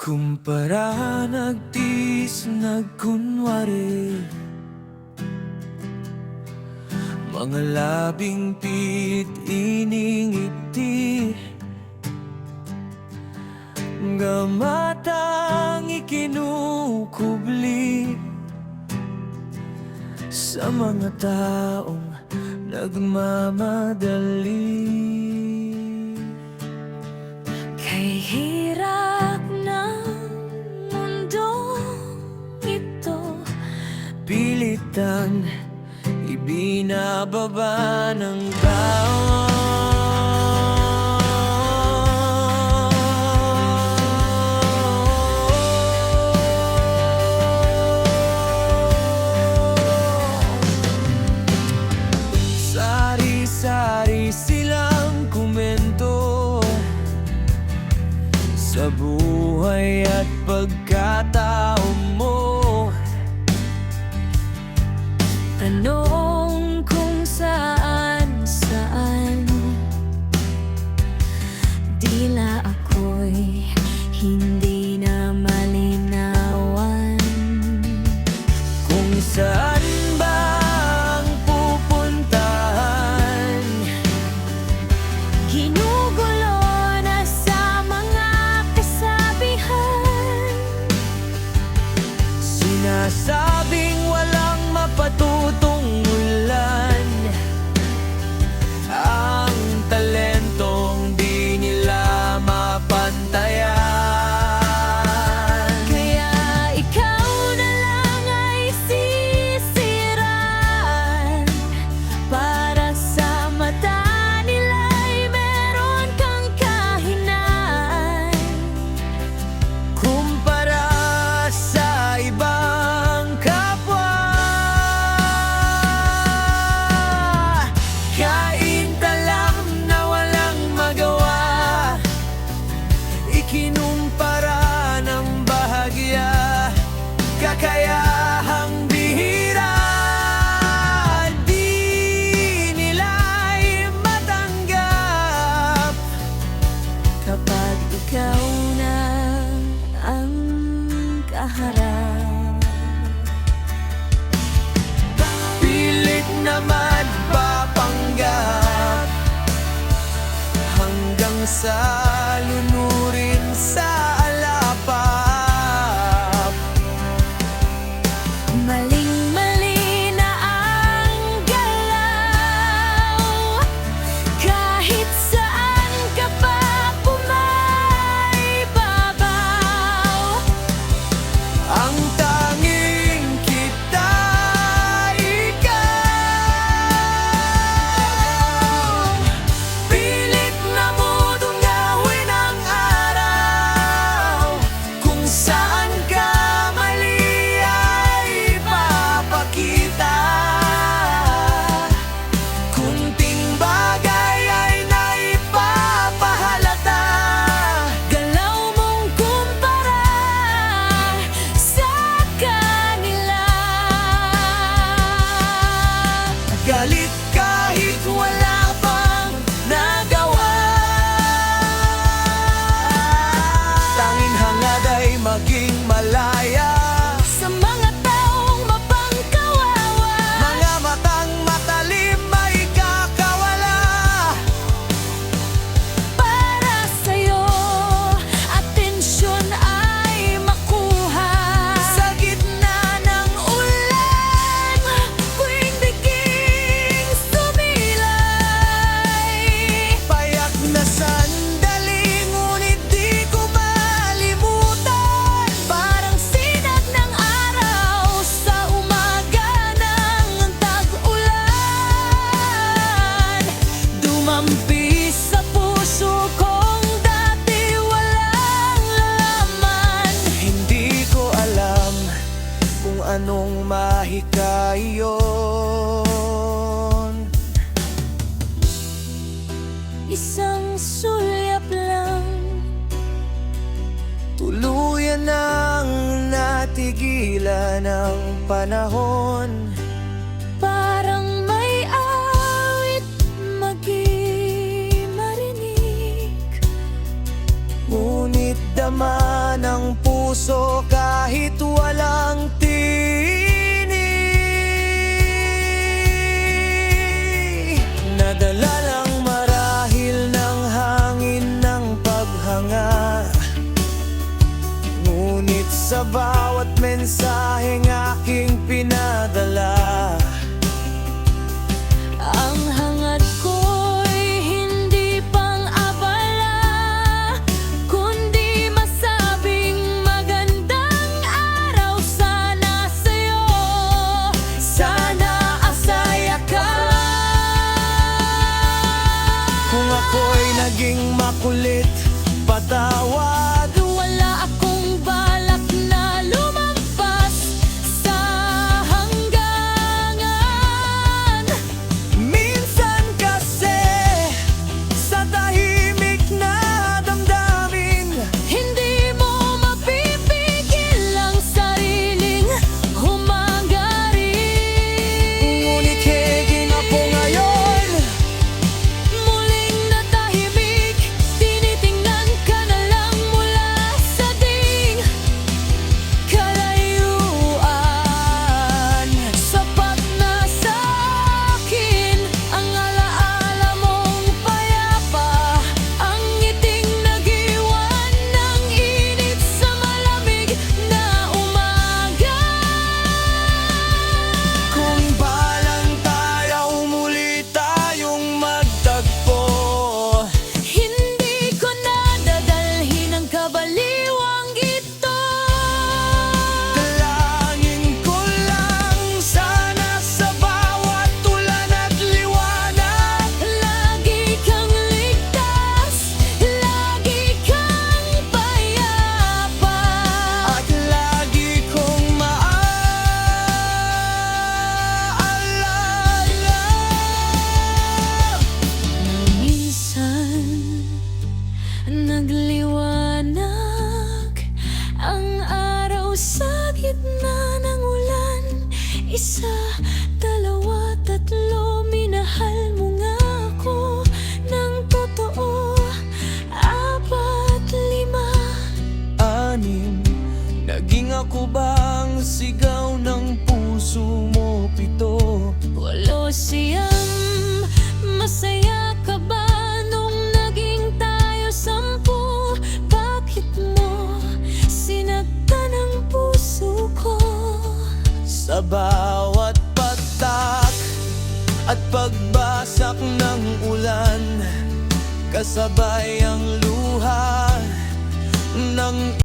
Kumpara nagtis nagkunwari. Mga labing pit iningiti. Gamatang ikinukubli. Sa mga taong nagmamadali. baba ng tao Sari-sari silang kumento Sa buhay at pagkatao mo. Ano in the Come back. ka iyon Isang sulyap lang. Tuluyan ang natigilan ng panahon. Parang may awit magimarinig Ngunit dama ng puso kahit walang Ngunit sa bawat mensaheng aking pinadala sa gitna ng ulan Isa, dalawa, tatlo Minahal mo nga ako ng totoo. Apat, lima. Anim Naging ako ba ang sigaw ng puso mo? Pito. Walo siya. Pagbasak ng ulan Kasabay ang luha ng